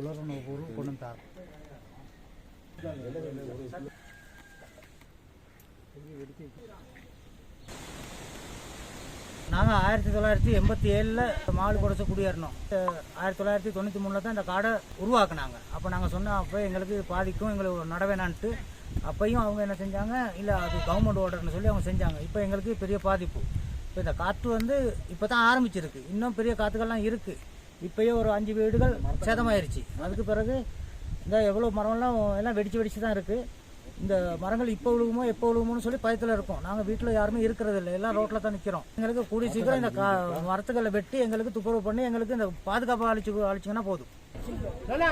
உலர்ண பொருள் கொண்டு நாங்கள் ஆயிரத்தி தொள்ளாயிரத்தி எண்பத்தி ஏழில் மாடு கொடுத்து குடியேறினோம். ஆயிரத்தி தொள்ளாயிரத்தி தொண்ணூற்றி மூணில் தான் இந்த காடை உருவாக்குனாங்க. அப்போ நாங்கள் சொன்னோம் அப்போ எங்களுக்கு பாதிக்கும் எங்களுக்கு நடவேணான்ட்டு அப்பையும் அவங்க என்ன செஞ்சாங்க இல்லை அது கவர்மெண்ட் ஓர்டர்னு சொல்லி அவங்க செஞ்சாங்க. இப்போ எங்களுக்கு பெரிய பாதிப்பு. இப்போ இந்த காற்று வந்து இப்போ தான் ஆரம்பிச்சிருக்கு. இன்னும் பெரிய காற்றுகள்லாம் இருக்குது இப்போயே ஒரு அஞ்சு வீடுகள் சேதமாயிருச்சு. அதுக்கு பிறகு இந்த எவ்வளோ மரம்லாம் எல்லாம் வெடிச்சு வெடிச்சு தான் இருக்குது இந்த மரங்கள் இப்போ விழுகுமோ எப்போ விழுகுமோன்னு சொல்லி பயத்தில் இருக்கோம். நாங்கள் வீட்டில் யாருமே இருக்கிறது இல்லை. எல்லாம் ரோட்டில் தான் நிற்கிறோம் எங்களுக்கு கூடிய சீக்கிரம் இந்த கா மரத்துக்களை வெட்டி எங்களுக்கு துப்புரவு பண்ணி எங்களுக்கு இந்த பாதுகாப்பு அழிச்சு அழிச்சிங்கன்னா போதும். ஆ.